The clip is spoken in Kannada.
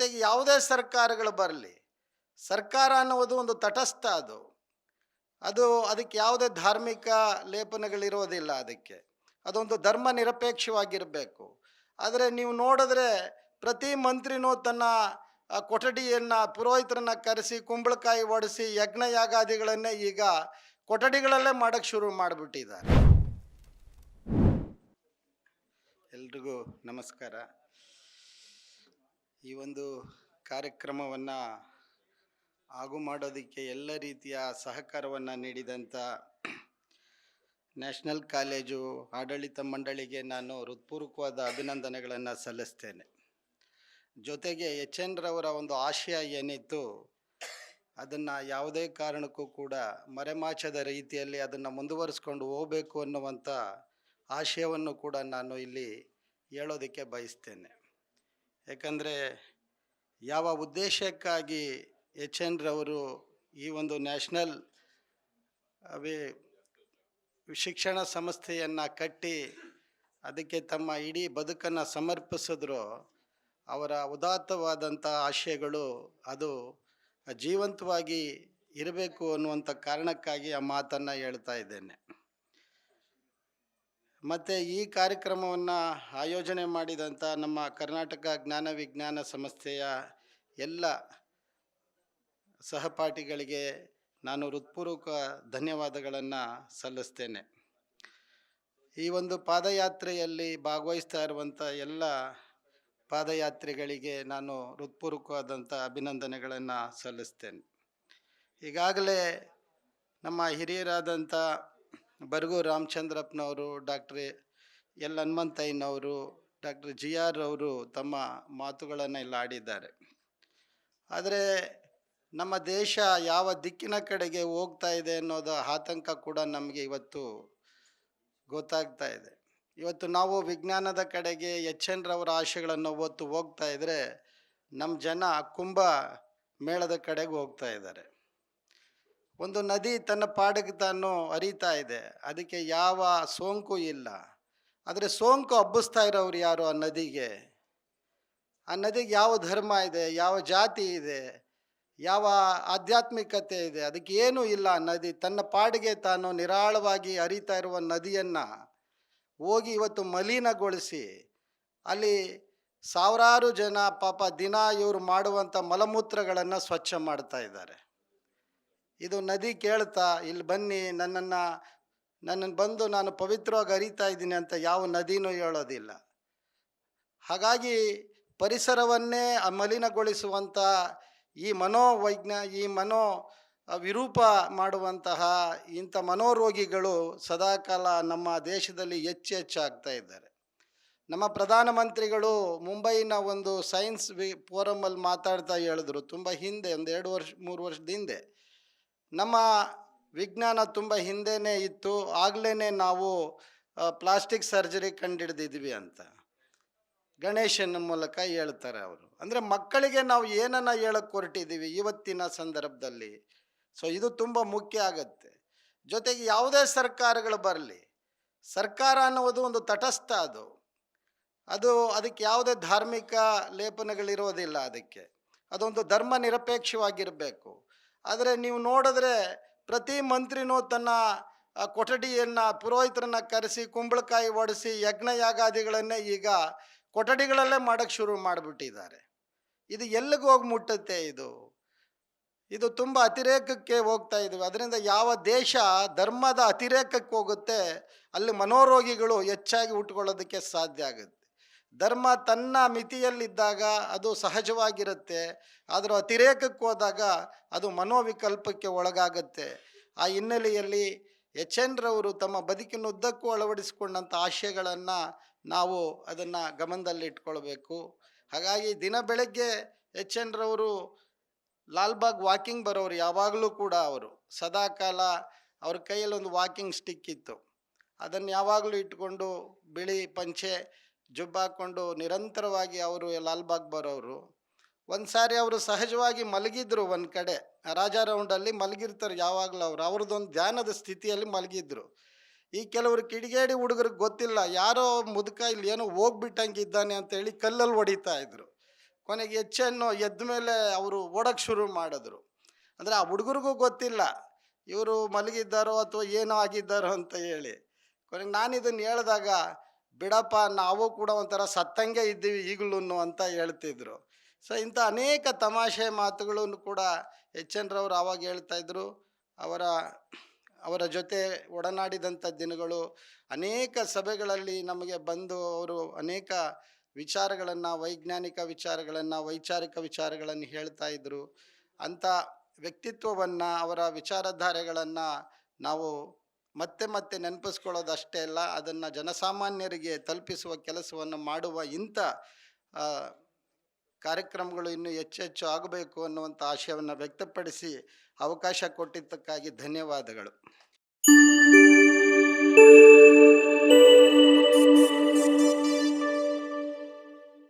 ಜೊತೆಗೆ ಯಾವುದೇ ಸರ್ಕಾರಗಳು ಬರಲಿ, ಸರ್ಕಾರ ಅನ್ನುವುದು ಒಂದು ತಟಸ್ಥ ಅದು. ಅದು ಅದಕ್ಕೆ ಯಾವುದೇ ಧಾರ್ಮಿಕ ಲೇಪನಗಳಿರೋದಿಲ್ಲ ಅದಕ್ಕೆ. ಅದೊಂದು ಧರ್ಮ ನಿರಪೇಕ್ಷವಾಗಿರಬೇಕು. ಆದರೆ ನೀವು ನೋಡಿದ್ರೆ ಪ್ರತಿ ಮಂತ್ರಿನೂ ತನ್ನ ಕೊಠಡಿಯನ್ನು, ಪುರೋಹಿತರನ್ನು ಕರೆಸಿ, ಕುಂಬಳಕಾಯಿ ಒಡಿಸಿ ಯಜ್ಞ ಯಾಗಾದಿಗಳನ್ನೇ ಈಗ ಕೊಠಡಿಗಳಲ್ಲೇ ಮಾಡೋಕ್ಕೆ ಶುರು ಮಾಡಿಬಿಟ್ಟಿದ್ದಾರೆ. ಎಲ್ರಿಗೂ ನಮಸ್ಕಾರ. ಈ ಒಂದು ಕಾರ್ಯಕ್ರಮವನ್ನು ಆಗು ಮಾಡೋದಕ್ಕೆ ಎಲ್ಲ ರೀತಿಯ ಸಹಕಾರವನ್ನು ನೀಡಿದಂಥ ನ್ಯಾಷನಲ್ ಕಾಲೇಜು ಆಡಳಿತ ಮಂಡಳಿಗೆ ನಾನು ಹೃತ್ಪೂರ್ವಕವಾದ ಅಭಿನಂದನೆಗಳನ್ನು ಸಲ್ಲಿಸ್ತೇನೆ. ಜೊತೆಗೆ ಎಚ್ ಎನ್ ರವರ ಒಂದು ಆಶಯ ಏನಿತ್ತು, ಅದನ್ನು ಯಾವುದೇ ಕಾರಣಕ್ಕೂ ಕೂಡ ಮರೆಮಾಚದ ರೀತಿಯಲ್ಲಿ ಅದನ್ನು ಮುಂದುವರಿಸ್ಕೊಂಡು ಹೋಗಬೇಕು ಅನ್ನುವಂಥ ಆಶಯವನ್ನು ಕೂಡ ನಾನು ಇಲ್ಲಿ ಹೇಳೋದಕ್ಕೆ ಬಯಸ್ತೇನೆ. ಯಾಕಂದರೆ ಯಾವ ಉದ್ದೇಶಕ್ಕಾಗಿ ಎಚ್ ಎನ್ ರವರು ಈ ಒಂದು ನ್ಯಾಷನಲ್, ಅವೇ, ಶಿಕ್ಷಣ ಸಂಸ್ಥೆಯನ್ನು ಕಟ್ಟಿ ಅದಕ್ಕೆ ತಮ್ಮ ಇಡೀ ಬದುಕನ್ನು ಸಮರ್ಪಿಸಿದ್ರು, ಅವರ ಉದಾತ್ತವಾದಂಥ ಆಶಯಗಳು ಅದು ಜೀವಂತವಾಗಿ ಇರಬೇಕು ಅನ್ನುವಂಥ ಕಾರಣಕ್ಕಾಗಿ ಆ ಮಾತನ್ನು ಹೇಳ್ತಾ ಇದ್ದೇನೆ. ಮತ್ತು ಈ ಕಾರ್ಯಕ್ರಮವನ್ನು ಆಯೋಜನೆ ಮಾಡಿದಂಥ ನಮ್ಮ ಕರ್ನಾಟಕ ಜ್ಞಾನ ವಿಜ್ಞಾನ ಸಂಸ್ಥೆಯ ಎಲ್ಲ ಸಹಪಾಠಿಗಳಿಗೆ ನಾನು ಹೃತ್ಪೂರ್ವಕ ಧನ್ಯವಾದಗಳನ್ನು ಸಲ್ಲಿಸ್ತೇನೆ. ಈ ಒಂದು ಪಾದಯಾತ್ರೆಯಲ್ಲಿ ಭಾಗವಹಿಸ್ತಾ ಇರುವಂಥ ಎಲ್ಲ ಪಾದಯಾತ್ರೆಗಳಿಗೆ ನಾನು ಹೃತ್ಪೂರ್ವಕವಾದಂಥ ಅಭಿನಂದನೆಗಳನ್ನು ಸಲ್ಲಿಸ್ತೇನೆ. ಈಗಾಗಲೇ ನಮ್ಮ ಹಿರಿಯರಾದಂಥ ಬರಗು ರಾಮಚಂದ್ರಪ್ಪನವರು, ಡಾಕ್ಟ್ರ್ ಎಲ್ ಹನುಮಂತಯ್ಯನವರು, ಡಾಕ್ಟರ್ ಜಿ ಆರ್ ಅವರು ತಮ್ಮ ಮಾತುಗಳನ್ನು ಇಲ್ಲಿ ಆಡಿದ್ದಾರೆ. ಆದರೆ ನಮ್ಮ ದೇಶ ಯಾವ ದಿಕ್ಕಿನ ಕಡೆಗೆ ಹೋಗ್ತಾ ಇದೆ ಅನ್ನೋದು ಆತಂಕ ಕೂಡ ನಮಗೆ ಇವತ್ತು ಗೊತ್ತಾಗ್ತಾ ಇದೆ. ಇವತ್ತು ನಾವು ವಿಜ್ಞಾನದ ಕಡೆಗೆ ಎಚ್ ಎನ್ ರವರ ಆಶೆಗಳನ್ನು ಹೊತ್ತು ಹೋಗ್ತಾ ಇದ್ದರೆ ನಮ್ಮ ಜನ ಕುಂಭ ಮೇಳದ ಕಡೆಗೆ ಹೋಗ್ತಾ ಇದ್ದಾರೆ. ಒಂದು ನದಿ ತನ್ನ ಪಾಡಿಗೆ ತಾನು ಅರಿತಾ ಇದೆ. ಅದಕ್ಕೆ ಯಾವ ಸೋಂಕು ಇಲ್ಲ. ಆದರೆ ಸೋಂಕು ಹಬ್ಬಿಸ್ತಾ ಇರೋರು ಯಾರು ಆ ನದಿಗೆ? ಆ ನದಿಗೆ ಯಾವ ಧರ್ಮ ಇದೆ? ಯಾವ ಜಾತಿ ಇದೆ? ಯಾವ ಆಧ್ಯಾತ್ಮಿಕತೆ ಇದೆ? ಅದಕ್ಕೆ ಏನೂ ಇಲ್ಲ ನದಿ. ತನ್ನ ಪಾಡಿಗೆ ತಾನು ನಿರಾಳವಾಗಿ ಅರಿತಾ ಇರುವ ನದಿಯನ್ನು ಹೋಗಿ ಇವತ್ತು ಮಲಿನಗೊಳಿಸಿ, ಅಲ್ಲಿ ಸಾವಿರಾರು ಜನ ಪಾಪ ದಿನ ಇವರು ಮಾಡುವಂಥ ಮಲಮೂತ್ರಗಳನ್ನು ಸ್ವಚ್ಛ ಮಾಡ್ತಾ ಇದ್ದಾರೆ. ಇದು ನದಿ ಕೇಳ್ತಾ, ಇಲ್ಲಿ ಬನ್ನಿ, ನನ್ನನ್ನು ನನ್ನನ್ನು ಬಂದು ನಾನು ಪವಿತ್ರವಾಗಿ ಅರಿತಾ ಇದ್ದೀನಿ ಅಂತ ಯಾವ ನದಿನೂ ಹೇಳೋದಿಲ್ಲ. ಹಾಗಾಗಿ ಪರಿಸರವನ್ನೇ ಮಲಿನಗೊಳಿಸುವಂಥ ಈ ಮನೋವೈಜ್ಞ, ಈ ಮನೋ ವಿರೂಪ ಮಾಡುವಂತಹ ಇಂಥ ಮನೋರೋಗಿಗಳು ಸದಾಕಾಲ ನಮ್ಮ ದೇಶದಲ್ಲಿ ಹೆಚ್ಚು ಹೆಚ್ಚಾಗ್ತಾ ಇದ್ದಾರೆ. ನಮ್ಮ ಪ್ರಧಾನಮಂತ್ರಿಗಳು ಮುಂಬೈನ ಒಂದು ಸೈನ್ಸ್ ವಿ, ಫೋರಮಲ್ಲಿ ಮಾತಾಡ್ತಾ ಹೇಳಿದ್ರು, ತುಂಬ ಹಿಂದೆ, ಒಂದು ಎರಡು ವರ್ಷ, ಮೂರು ವರ್ಷದ ಹಿಂದೆ. ನಮ್ಮ ವಿಜ್ಞಾನ ತುಂಬ ಹಿಂದೆನೇ ಇತ್ತು. ಆಗಲೇ ನಾವು ಪ್ಲಾಸ್ಟಿಕ್ ಸರ್ಜರಿ ಕಂಡಿಡ್ದಿದ್ವಿ ಅಂತ ಗಣೇಶನ ಮೂಲಕ ಹೇಳ್ತಾರೆ ಅವರು. ಅಂದರೆ ಮಕ್ಕಳಿಗೆ ನಾವು ಏನನ್ನ ಹೇಳಕ್ಕೆ ಹೊರಟಿದ್ದೀವಿ ಇವತ್ತಿನ ಸಂದರ್ಭದಲ್ಲಿ. ಸೊ ಇದು ತುಂಬ ಮುಖ್ಯ ಆಗತ್ತೆ. ಜೊತೆಗೆ ಯಾವುದೇ ಸರ್ಕಾರಗಳು ಬರಲಿ, ಸರ್ಕಾರ ಅನ್ನುವುದು ಒಂದು ತಟಸ್ಥ ಅದು. ಅದು ಅದಕ್ಕೆ ಯಾವುದೇ ಧಾರ್ಮಿಕ ಲೇಪನಗಳಿರೋದಿಲ್ಲ ಅದಕ್ಕೆ. ಅದೊಂದು ಧರ್ಮ ನಿರಪೇಕ್ಷವಾಗಿರಬೇಕು. ಆದರೆ ನೀವು ನೋಡಿದ್ರೆ ಪ್ರತಿ ಮಂತ್ರಿನೂ ತನ್ನ ಕೊಠಡಿಯನ್ನು, ಪುರೋಹಿತರನ್ನ ಕರೆಸಿ, ಕುಂಬಳಕಾಯಿ ಒಡಿಸಿ ಯಜ್ಞ ಯಾಗಾದಿಗಳನ್ನೇ ಈಗ ಕೊಠಡಿಗಳಲ್ಲೇ ಮಾಡೋಕ್ಕೆ ಶುರು ಮಾಡಿಬಿಟ್ಟಿದ್ದಾರೆ. ಇದು ಎಲ್ಲಿಗೆ ಹೋಗಿ ಮುಟ್ಟುತ್ತೆ ಇದು? ಇದು ತುಂಬ ಅತಿರೇಕಕ್ಕೆ ಹೋಗ್ತಾ ಇದ್ದೀವಿ ಅದರಿಂದ ಯಾವ ದೇಶ ಧರ್ಮದ ಅತಿರೇಕಕ್ಕೆ ಹೋಗುತ್ತೆ, ಅಲ್ಲಿ ಮನೋರೋಗಿಗಳು ಹೆಚ್ಚಾಗಿ ಉಟ್ಕೊಳ್ಳೋದಕ್ಕೆ ಸಾಧ್ಯ ಆಗುತ್ತೆ. ಧರ್ಮ ತನ್ನ ಮಿತಿಯಲ್ಲಿದ್ದಾಗ ಅದು ಸಹಜವಾಗಿರುತ್ತೆ, ಆದರೂ ಅತಿರೇಕಕ್ಕೆ ಹೋದಾಗ ಅದು ಮನೋವಿಕಲ್ಪಕ್ಕೆ ಒಳಗಾಗುತ್ತೆ. ಆ ಹಿನ್ನೆಲೆಯಲ್ಲಿ ಎಚ್ ಎನ್ ರವರು ತಮ್ಮ ಬದುಕಿನುದ್ದಕ್ಕೂ ಅಳವಡಿಸಿಕೊಂಡಂಥ ಆಶಯಗಳನ್ನು ನಾವು ಅದನ್ನು ಗಮನದಲ್ಲಿಟ್ಕೊಳ್ಬೇಕು. ಹಾಗಾಗಿ ದಿನ ಬೆಳಗ್ಗೆ ಎಚ್ ಎನ್ ರವರು ಲಾಲ್ಬಾಗ್ ವಾಕಿಂಗ್ ಬರೋರು ಯಾವಾಗಲೂ ಕೂಡ ಅವರು. ಸದಾಕಾಲ ಅವ್ರ ಕೈಯಲ್ಲಿ ಒಂದು ವಾಕಿಂಗ್ ಸ್ಟಿಕ್ ಇತ್ತು. ಅದನ್ನು ಯಾವಾಗಲೂ ಇಟ್ಕೊಂಡು ಬಿಳಿ ಪಂಚೆ ಜುಬ್ಬ ಹಾಕ್ಕೊಂಡು ನಿರಂತರವಾಗಿ ಅವರು ಲಾಲ್ಬಾಗ್ ಬರೋರು ಒಂದು ಸಾರಿ ಅವರು ಸಹಜವಾಗಿ ಮಲಗಿದ್ರು ಒಂದು ಕಡೆ. ರಾಜ ರೌಂಡಲ್ಲಿ ಮಲಗಿರ್ತಾರೆ ಯಾವಾಗಲೂ ಅವರು. ಅವ್ರದ್ದೊಂದು ಧ್ಯಾನದ ಸ್ಥಿತಿಯಲ್ಲಿ ಮಲಗಿದ್ರು. ಈ ಕೆಲವರು ಕಿಡಿಗೇಡಿ ಹುಡುಗರಿಗೆ ಗೊತ್ತಿಲ್ಲ. ಯಾರೋ ಮುದುಕ ಇಲ್ಲಿ ಏನೋ ಹೋಗ್ಬಿಟ್ಟಂಗೆ ಇದ್ದಾನೆ ಅಂತೇಳಿ ಕಲ್ಲಲ್ಲಿ ಹೊಡಿತಾ ಇದ್ರು. ಕೊನೆಗೆ ಹೆಚ್ಚನ್ನು ಎದ್ದ ಮೇಲೆ ಅವರು ಓಡೋಕ್ಕೆ ಶುರು ಮಾಡಿದ್ರು. ಅಂದರೆ ಆ ಹುಡುಗರಿಗೂ ಗೊತ್ತಿಲ್ಲ. ಇವರು ಮಲಗಿದ್ದಾರೋ ಅಥವಾ ಏನೋ ಆಗಿದ್ದಾರೋ ಅಂತ ಹೇಳಿ. ಕೊನೆಗೆ ನಾನು ಇದನ್ನು ಹೇಳಿದಾಗ ಬಿಡಪ್ಪ, ನಾವು ಕೂಡ ಒಂಥರ ಸತ್ತಂಗೆ ಇದ್ದೀವಿ ಈಗಲೂ ಅಂತ ಹೇಳ್ತಿದ್ರು. ಸೊ ಇಂಥ ಅನೇಕ ತಮಾಷೆ ಮಾತುಗಳನ್ನು ಕೂಡ ಎಚ್ ಎನ್ ರವರು ಆವಾಗ ಹೇಳ್ತಾ ಇದ್ರು. ಅವರ ಅವರ ಜೊತೆ ಒಡನಾಡಿದಂಥ ದಿನಗಳು, ಅನೇಕ ಸಭೆಗಳಲ್ಲಿ ನಮಗೆ ಬಂದು ಅವರು ಅನೇಕ ವಿಚಾರಗಳನ್ನು, ವೈಜ್ಞಾನಿಕ ವಿಚಾರಗಳನ್ನು, ವೈಚಾರಿಕ ವಿಚಾರಗಳನ್ನು ಹೇಳ್ತಾ ಇದ್ದರು ಅಂಥ ವ್ಯಕ್ತಿತ್ವವನ್ನು, ಅವರ ವಿಚಾರಧಾರೆಗಳನ್ನು ನಾವು ಮತ್ತೆ ಮತ್ತೆ ನೆನಪಿಸ್ಕೊಳ್ಳೋದಷ್ಟೇ ಅಲ್ಲ, ಅದನ್ನು ಜನಸಾಮಾನ್ಯರಿಗೆ ತಲುಪಿಸುವ ಕೆಲಸವನ್ನು ಮಾಡುವ ಇಂಥ ಕಾರ್ಯಕ್ರಮಗಳು ಇನ್ನೂ ಹೆಚ್ಚೆಚ್ಚು ಹೆಚ್ಚು ಆಗಬೇಕು ಅನ್ನುವಂಥ ಆಶಯವನ್ನು ವ್ಯಕ್ತಪಡಿಸಿ ಅವಕಾಶ ಕೊಟ್ಟಿದ್ದಕ್ಕಾಗಿ ಧನ್ಯವಾದಗಳು.